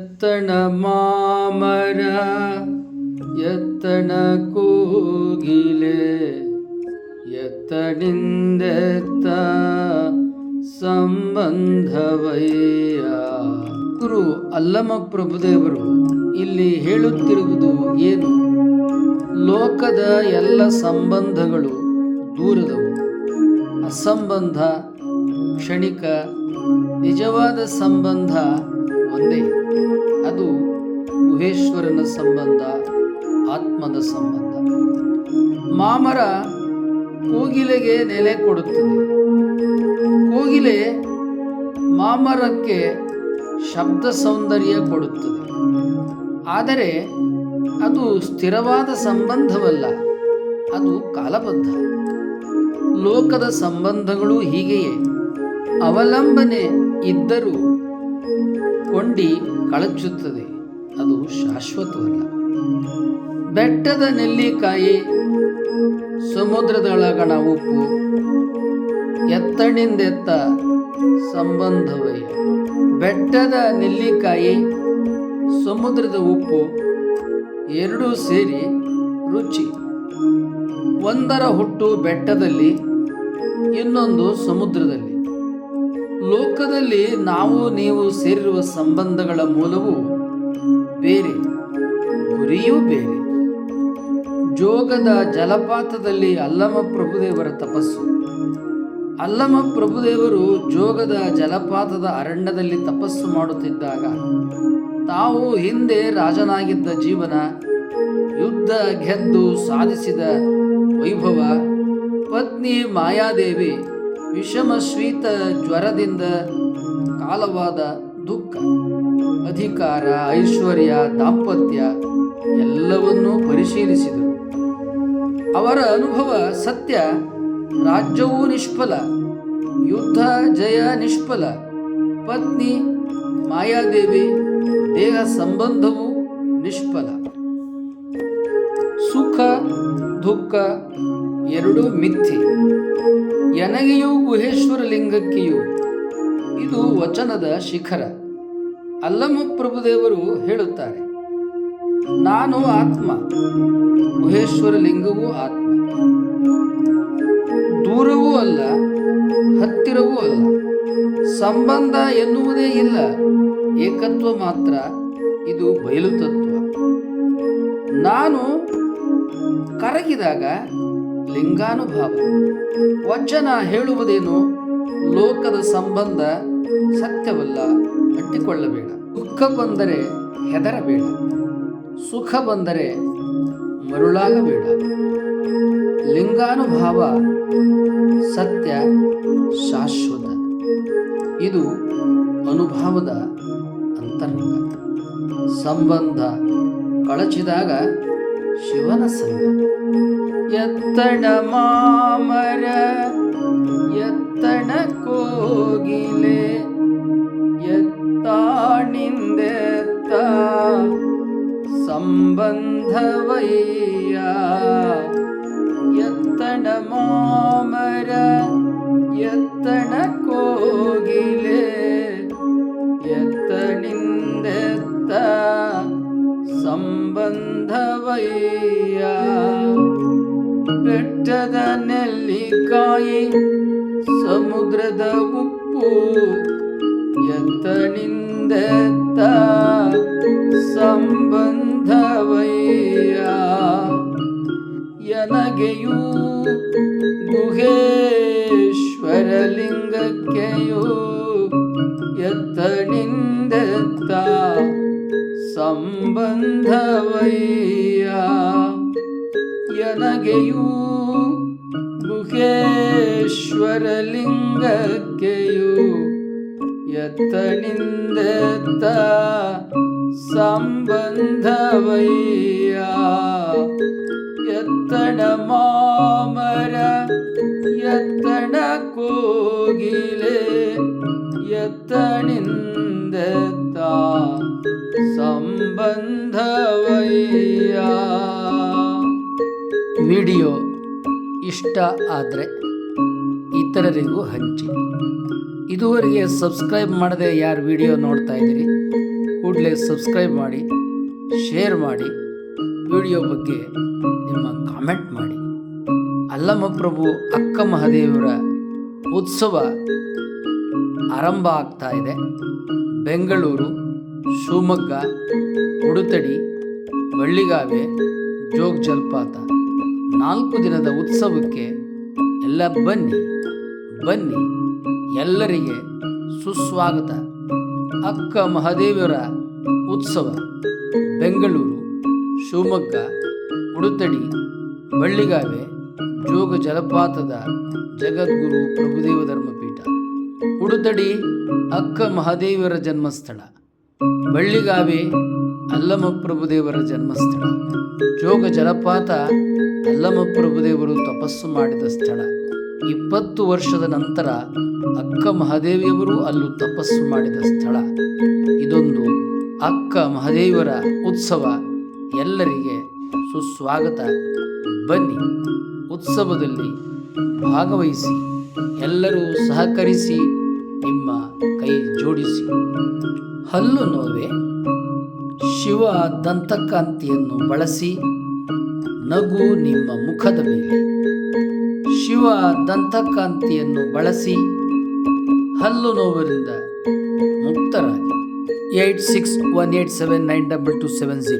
ಎತ್ತಣ ಮಾಮರ ಎತ್ತಣ ಕೂಗಿಲೆ ಎತ್ತನಿಂದೆತ್ತ ಸಂಬಂಧವಯ್ಯ. ಗುರು ಅಲ್ಲಮ ಪ್ರಭುದೇವರು ಇಲ್ಲಿ ಹೇಳುತ್ತಿರುವುದು ಏನು? ಲೋಕದ ಎಲ್ಲ ಸಂಬಂಧಗಳು ದೂರದವು. ಅಸಂಬಂಧ, ಕ್ಷಣಿಕ, ನಿಜವಾದ ಸಂಬಂಧ ಒಂದೇ ಅದು ಗುಹೇಶ್ವರನ ಸಂಬಂಧ, ಆತ್ಮದ ಸಂಬಂಧ. ಮಾಮರ ಕೋಗಿಲೆಗೆ ನೆಲೆ ಕೊಡುತ್ತದೆ. ಕೋಗಿಲೆ ಮಾಮರಕ್ಕೆ ಶಬ್ದ ಸೌಂದರ್ಯ ಕೊಡುತ್ತದೆ. ಆದರೆ ಅದು ಸ್ಥಿರವಾದ ಸಂಬಂಧವಲ್ಲ, ಅದು ಕಾಲಬದ್ಧ. ಲೋಕದ ಸಂಬಂಧಗಳು ಹೀಗೆಯೇ. ಅವಲಂಬನೆ ಇದ್ದರೂ ಕೊಂಡಿ ಕಳಚುತ್ತದೆ. ಅದು ಶಾಶ್ವತವಲ್ಲ. ಬೆಟ್ಟದ ನೆಲ್ಲಿಕಾಯಿ ಸಮುದ್ರದೊಳಗಣ ಉಪ್ಪು, ಎತ್ತಣಿಂದೆತ್ತ ಸಂಬಂಧವಯ್ಯ ಬೆಟ್ಟದ ನೆಲ್ಲಿಕಾಯಿ, ಸಮುದ್ರದ ಉಪ್ಪು ಎರಡೂ ಸೇರಿ ರುಚಿ. ಒಂದರ ಹುಟ್ಟು ಬೆಟ್ಟದಲ್ಲಿ, ಇನ್ನೊಂದು ಸಮುದ್ರದಲ್ಲಿ. ಲೋಕದಲ್ಲಿ ನಾವು ನೀವು ಸೇರಿರುವ ಸಂಬಂಧಗಳ ಮೂಲವು ಬೇರೆ, ಗುರಿಯೂ ಬೇರೆ. ಜೋಗದ ಜಲಪಾತದಲ್ಲಿ ಅಲ್ಲಮ ಪ್ರಭುದೇವರ ತಪಸ್ಸು. ಅಲ್ಲಮ ಪ್ರಭುದೇವರು ಜೋಗದ ಜಲಪಾತದ ಅರಣ್ಯದಲ್ಲಿ ತಪಸ್ಸು ಮಾಡುತ್ತಿದ್ದಾಗ, ತಾವು ಹಿಂದೆ ರಾಜನಾಗಿದ್ದ ಜೀವನ, ಯುದ್ಧ ಗೆದ್ದು ಸಾಧಿಸಿದ ವೈಭವ, ಪತ್ನಿ ಮಾಯಾದೇವಿ ವಿಷಮ ಶ್ವೀತ ಜ್ವರದಿಂದ ಕಾಲವಾದ ದುಃಖ, ಅಧಿಕಾರ, ಐಶ್ವರ್ಯ, ದಾಂಪತ್ಯ ಎಲ್ಲವನ್ನೂ ಪರಿಶೀಲಿಸಿದರು. ಅವರ ಅನುಭವ ಸತ್ಯ, ರಾಜ್ಯವೂ ನಿಷ್ಫಲ, ಯುದ್ಧ ಜಯ ನಿಷ್ಫಲ, ಪತ್ನಿ, ಮಾಯಾದೇವಿ, ದೇಹ ಸಂಬಂಧವೂ ನಿಷ್ಫಲ. ಸುಖ, ದುಃಖ ಎರಡೂ ಮಿಥ್ಯೆ. ಎನಗೆಯೂ ಗುಹೇಶ್ವರ ಲಿಂಗಕ್ಕೆಯೂ ಇದು ವಚನದ ಶಿಖರ. ಅಲ್ಲಮ ಪ್ರಭುದೇವರು ಹೇಳುತ್ತಾರೆ, ನಾನು ಆತ್ಮ ಗುಹೇಶ್ವರ ಲಿಂಗವೂ ಆತ್ಮ. ದೂರವೂ ಅಲ್ಲ, ಹತ್ತಿರವೂ ಅಲ್ಲ. ಸಂಬಂಧ ಎನ್ನುವುದೇ ಇಲ್ಲ, ಏಕತ್ವ ಮಾತ್ರ ಇದು ಬಯಲು ತತ್ವ. ನಾನು ಕರಗಿದಾಗ ಲಿಂಗಾನುಭಾವ. ವಚನ ಹೇಳುವುದೇನು ಲೋಕದ ಸಂಬಂಧ ಸತ್ಯವಲ್ಲ ಅಂಟಿಕೊಳ್ಳಬೇಡ ದುಃಖ ಬಂದರೆ ಹೆದರಬೇಡ. ಸುಖ ಬಂದರೆ ಮರುಳಾಗಬೇಡ. ಲಿಂಗಾನುಭಾವ ಸತ್ಯ ಶಾಶ್ವತ. ಇದು ಅನುಭವದ ಅಂತರ್ಗತ ಸಂಬಂಧ ಕಳಚಿದಾಗ ಶಿವನ ಸಂಗ ಎತ್ತಣ ಮಾಮರ ಎತ್ತಣ ಕೋಗಿಲೆ ಎತ್ತಾಣಿಂದೆತ್ತ ಸಂಬಂಧವಯ್ಯ ಸಂಬಂಧವಯ್ಯ ಬೆಟ್ಟದ ನೆಲ್ಲಿಕಾಯಿ ಸಮುದ್ರದ ಉಪ್ಪು ಎತ್ತಣಿಂದೆತ್ತ ಸಂಬಂಧವಯ್ಯ ಎನಗೆಯೂ ಗುಹೇಶ್ವರಲಿಂಗಕ್ಕೆಯೂ ಎತ್ತಣಿಂದೆತ್ತ ಸಂಬಂಧವಯ್ಯ ಗುಹೇಶ್ವರಲಿಂಗಕ್ಕೆಯೂ ಗುಹೇಶ್ವರ ಲಿಂಗಕ್ಕೆಯೂ ಎತ್ತಣಿಂದೆತ್ತ ಸಂಬಂಧವಯ್ಯ. ಎತ್ತಣ ಮಾಮರ ಎತ್ತಣ ಕೋಗಿಲೆ ಎತ್ತಣಿಂದೆತ್ತ ಸಂಬಂಧವಯ್ಯ. ವಿಡಿಯೋ ಇಷ್ಟ ಆದರೆ ಇತರರಿಗೂ ಹಂಚಿ. ಇದುವರೆಗೆ ಸಬ್ಸ್ಕ್ರೈಬ್ ಮಾಡದೆ ಯಾರು ವಿಡಿಯೋ ನೋಡ್ತಾ ಇದ್ದೀರಿ, ಕೂಡಲೇ ಸಬ್ಸ್ಕ್ರೈಬ್ ಮಾಡಿ, ಶೇರ್ ಮಾಡಿ, ವಿಡಿಯೋ ಬಗ್ಗೆ ನಿಮ್ಮ ಕಾಮೆಂಟ್ ಮಾಡಿ. ಅಲ್ಲಮಪ್ರಭು ಅಕ್ಕ ಮಹಾದೇವರ ಉತ್ಸವ ಆರಂಭ ಆಗ್ತಾ ಇದೆ. ಬೆಂಗಳೂರು, ಶಿವಮೊಗ್ಗ, ಉಡುತಡಿ ಬಳ್ಳಿಗಾವೆ ಜೋಗ ಜಲಪಾತ. ನಾಲ್ಕು ದಿನದ ಉತ್ಸವಕ್ಕೆ ಎಲ್ಲ ಬನ್ನಿ ಬನ್ನಿ, ಎಲ್ಲರಿಗೆ ಸುಸ್ವಾಗತ. ಅಕ್ಕ ಮಹಾದೇವರ ಉತ್ಸವ, ಬೆಂಗಳೂರು, ಶಿವಮೊಗ್ಗ, ಉಡುತಡಿ, ಬಳ್ಳಿಗಾವೆ, ಜೋಗ ಜಲಪಾತದ ಜಗದ್ಗುರು ಪ್ರಭುದೇವ ಧರ್ಮಪೀಠ. ಉಡುತಡಿ ಅಕ್ಕ ಮಹಾದೇವರ ಜನ್ಮಸ್ಥಳ. ಬಳ್ಳಿಗಾವೆ ಅಲ್ಲಮಪ್ರಭುದೇವರ ಜನ್ಮಸ್ಥಳ. ಜೋಗ ಜಲಪಾತ ಅಲ್ಲಮಪ್ರಭುದೇವರು ತಪಸ್ಸು ಮಾಡಿದ ಸ್ಥಳ. ಇಪ್ಪತ್ತು ವರ್ಷದ ನಂತರ ಅಕ್ಕ ಮಹಾದೇವಿಯವರು ಅಲ್ಲೂ ತಪಸ್ಸು ಮಾಡಿದ ಸ್ಥಳ. ಇದೊಂದು ಅಕ್ಕ ಮಹಾದೇವರ ಉತ್ಸವ. ಎಲ್ಲರಿಗೆ ಸುಸ್ವಾಗತ. ಬನ್ನಿ, ಉತ್ಸವದಲ್ಲಿ ಭಾಗವಹಿಸಿ, ಎಲ್ಲರೂ ಸಹಕರಿಸಿ, ನಿಮ್ಮ ಕೈ ಜೋಡಿಸಿ. ಹಲ್ಲು ನೋವೆ, ಶಿವ ದಂತಕಾಂತಿಯನ್ನು ಬಳಸಿ ನಗು ನಿಮ್ಮ ಮುಖದ ಮೇಲೆ. ಶಿವ ದಂತಕಾಂತಿಯನ್ನು ಬಳಸಿ ಹಲ್ಲು ನೋವರಿಂದ ಮುಕ್ತರಾಗಿ. Eight six one eight seven nine double two seven zero